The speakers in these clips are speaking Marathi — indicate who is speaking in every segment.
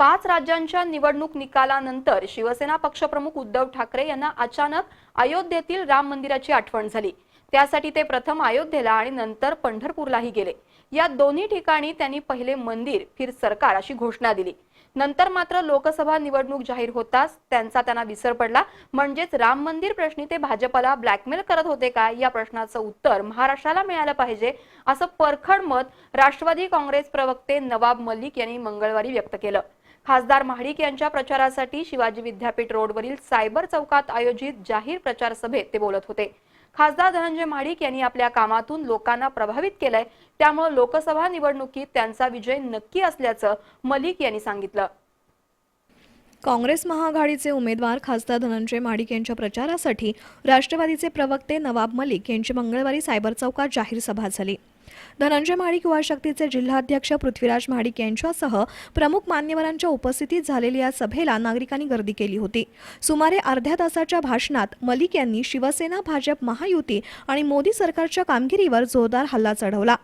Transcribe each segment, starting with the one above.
Speaker 1: पाच राज्यांच्या निवडणूक निकालानंतर शिवसेना पक्षप्रमुख उद्धव ठाकरे यांना अचानक अयोध्येतील राम मंदिराची आठवण झाली. त्यासाठी ते प्रथम अयोध्येला आणि नंतर पंढरपूरलाही गेले. या दोन्ही ठिकाणी त्यांनी पहिले मंदिर फिर सरकार अशी घोषणा दिली. नंतर मात्र लोकसभा निवडणूक जाहीर होताच त्यांचा त्यांना विसर पडला. म्हणजेच राम मंदिर प्रश्नी ते भाजपला ब्लॅकमेल करत होते का? या प्रश्नाचं उत्तर महाराष्ट्राला मिळालं पाहिजे असं परखड मत राष्ट्रवादी काँग्रेस प्रवक्ते नवाब मलिक यांनी मंगळवारी व्यक्त केलं. खासदार महाडिक यांच्या प्रचारासाठी शिवाजी विद्यापीठ रोडवरील सायबर चौकात आयोजित जाहीर प्रचार सभेत ते बोलत होते. खासदार धनंजय महाडिक यांनी आपल्या कामातून लोकांना प्रभावित केलंय त्यामुळे लोकसभा निवडणुकीत त्यांचा विजय नक्की असल्याचं मलिक यांनी सांगितलं.
Speaker 2: काँग्रेस महाआघाडीचे उमेदवार खासदार धनंजय माडिक यांच्या प्रचारासाठी राष्ट्रवादीचे प्रवक्ते नवाब मलिक यांची मंगळवारी सायबर चौकात जाहीर सभा झाली. धनंजय महाडिक युवा शक्तीचे जिल्हाध्यक्ष पृथ्वीराज महाडिक यांच्यासह प्रमुख मान्यवरांच्या उपस्थितीत झालेल्या या सभेला नागरिकांनी गर्दी केली होती. सुमारे अर्ध्या तासाच्या भाषणात मलिक यांनी शिवसेना भाजप महायुती आणि मोदी सरकारच्या कामगिरीवर जोरदार हल्ला चढवला.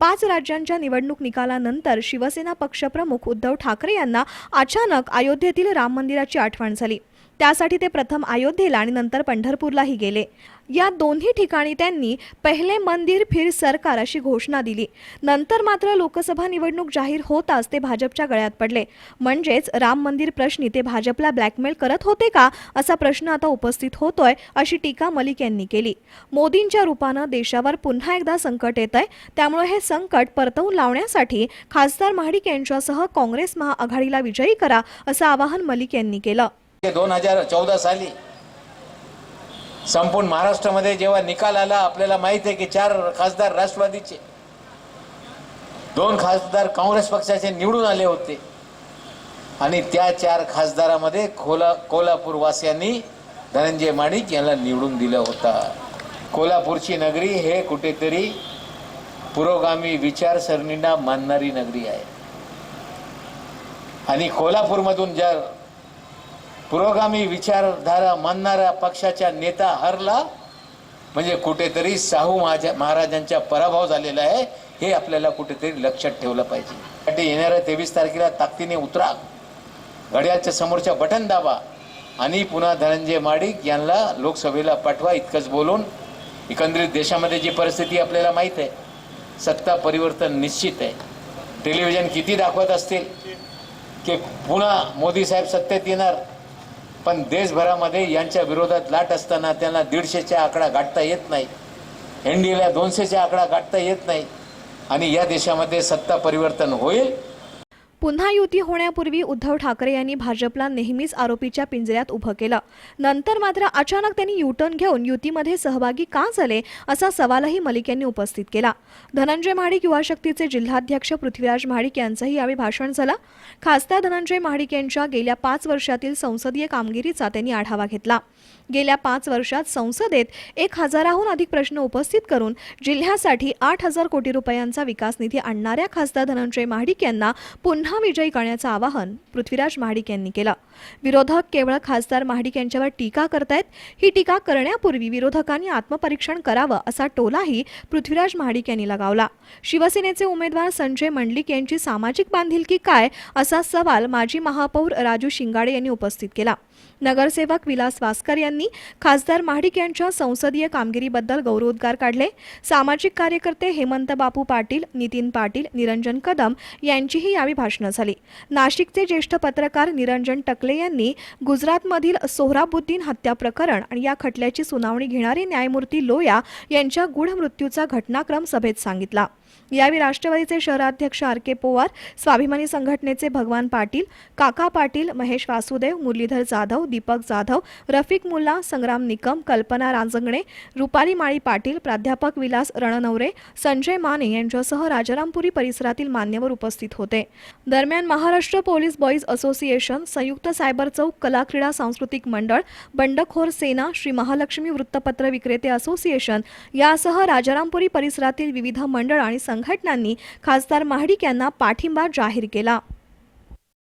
Speaker 2: पाच राज्यांच्या निवडणूक निकालानंतर शिवसेना पक्षप्रमुख उद्धव ठाकरे यांना अचानक अयोध्येतील राम मंदिराची आठवण झाली. त्यासाठी ते प्रथम अयोध्येला आणि नंतर पंढरपूरलाही गेले. या दोन्ही ठिकाणी त्यांनी पहिले मंदिर फिर सरकार अशी घोषणा दिली. नंतर मात्र लोकसभा निवडणूक जाहीर होताच ते भाजपच्या गळ्यात पडले. म्हणजेच राम मंदिर प्रश्नी ते भाजपला ब्लॅकमेल करत होते का असा प्रश्न आता उपस्थित होतोय अशी टीका मलिक यांनी केली. मोदींच्या रूपानं देशावर पुन्हा एकदा संकट येत आहे त्यामुळे हे संकट परतवून लावण्यासाठी खासदार महाडिक यांच्यासह काँग्रेस महाआघाडीला विजयी करा असं आवाहन मलिक यांनी केलं.
Speaker 3: दोन हजार चौदा साली संपूर्ण महाराष्ट्रामध्ये जेव्हा निकाल आला आपल्याला माहीत आहे की चार खासदार राष्ट्रवादीचे दोन खासदार काँग्रेस पक्षाचे निवडून आले होते. आणि त्या चार खासदारामध्ये कोला कोल्हापूर वासियांनी धनंजय माणिक यांना निवडून दिलं होतं. कोल्हापूरची नगरी हे कुठेतरी पुरोगामी विचारसरणींना मानणारी नगरी आहे. आणि कोल्हापूरमधून ज्या पुरोगामी विचारधारा मानणाऱ्या पक्षाच्या नेता हरला म्हणजे कुठेतरी शाहू महाजा महाराजांचा पराभव झालेला आहे हे आपल्याला कुठेतरी लक्षात ठेवलं पाहिजे. त्यासाठी येणाऱ्या तेवीस तारखेला ताकदीने उतरा घड्याळच्या समोरच्या बटन दाबा आणि पुन्हा धनंजय माडिक यांना लोकसभेला पाठवा इतकंच बोलून. एकंदरीत देशामध्ये जी परिस्थिती आपल्याला माहीत आहे सत्ता परिवर्तन निश्चित आहे. टेलिव्हिजन किती दाखवत असतील की पुन्हा मोदी साहेब सत्तेत येणार पण देशभरामध्ये यांच्या विरोधात लाट असताना त्यांना दीडशेचा आकडा गाठता येत नाही. एन डी एला दोनशेचा आकडा गाठता येत नाही. आणि या देशामध्ये सत्ता परिवर्तन होईल
Speaker 2: पुन्हा युती होण्यापूर्वी उद्धव ठाकरे यांनी भाजपला नेहमीच आरोपीच्या पिंजऱ्यात उभं केलं. नंतर मात्र अचानक त्यांनी युटर्न घेऊन युतीमध्ये सहभागी का झाले असा सवालही मलिक यांनी उपस्थित केला. धनंजय महाडिक युवा शक्तीचे जिल्हाध्यक्ष पृथ्वीराज महाडिक यांचंही यावेळी भाषण झालं. खासदार धनंजय महाडिक यांच्या गेल्या पाच वर्षातील संसदीय कामगिरीचा त्यांनी आढावा घेतला. गेल्या पाच वर्षात संसदेत एक हजाराहून अधिक प्रश्न उपस्थित करून जिल्ह्यासाठी आठ हजार कोटी रुपयांचा विकास निधी आणणाऱ्या खासदार धनंजय महाडिक यांना पुन्हा विजयी करण्याचं आवाहन पृथ्वीराज महाडिक यांनी केलं. विरोधक केवळ खासदार महाडिक यांच्यावर टीका करतायत ही टीका करण्यापूर्वी विरोधकांनी आत्मपरीक्षण करावं असा टोलाही पृथ्वीराज महाडिक यांनी लगावला. शिवसेनेचे उमेदवार संजय मंडलिक यांची सामाजिक बांधिलकी काय असा सवाल माजी महापौर राजू शिंगाडे यांनी उपस्थित केला. नगरसेवक विलास वास्कर यांनी खासदार महाडिक यांच्या संसदीय कामगिरीबद्दल गौरवोद्गार काढले. सामाजिक कार्यकर्ते हेमंत बापू पाटील नितीन पाटील निरंजन कदम यांचीही यावेळी भाषा झाली. नाशिकचे ज्येष्ठ पत्रकार निरंजन टकले यांनी गुजरातमधील सोहराबुद्दीन हत्या प्रकरण आणि या खटल्याची सुनावणी घेणारे न्यायमूर्ती लोया यांच्या गूढ मृत्यूचा घटनाक्रम सभेत सांगितला. यावेळी राष्ट्रवादीचे शहराध्यक्ष आर के पोवार स्वाभिमानी संघटनेचे भगवान पाटील काका पाटील महेश वासुदेव मुरलीधर जाधव दीपक जाधव रफिक मुल्ला संग्राम निकम कल्पना रांजंगणे रुपाली माळी पाटील प्राध्यापक विलास रणनवरे संजय माने यांच्यासह राजारामपुरी परिसरातील मान्यवर उपस्थित होते. दरम्यान महाराष्ट्र पोलीस बॉईज असोसिएशन संयुक्त सायबर चौक कला क्रीडा सांस्कृतिक मंडळ बंडखोर सेना श्री महालक्ष्मी वृत्तपत्र विक्रेते असोसिएशन यासह राजारामपुरी परिसरातील विविध मंडळ आणि आणि संघटनांनी खासदार महाडिक यांना पाठिंबा जाहीर केला.